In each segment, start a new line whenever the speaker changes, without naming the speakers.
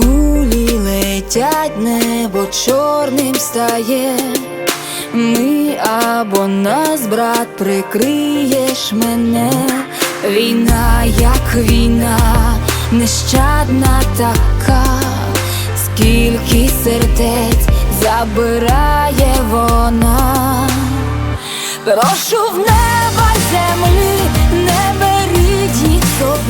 летять, небо чорним стає. Ми або нас, брат, прикриєш мене. Війна, як війна, нещадна така, скільки сердець забирає вона. Прошу в неба землі, не беріть їх собі,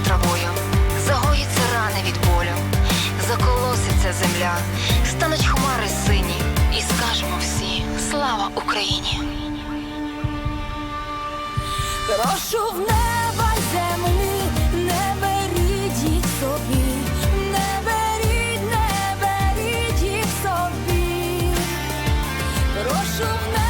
травою, загоїться рани від болю, заколоситься земля, стануть хмари сині, і скажемо всі слава Україні. Прошу в неба землі, не беріть їх собі, не беріть, не беріть собі, прошу в небо.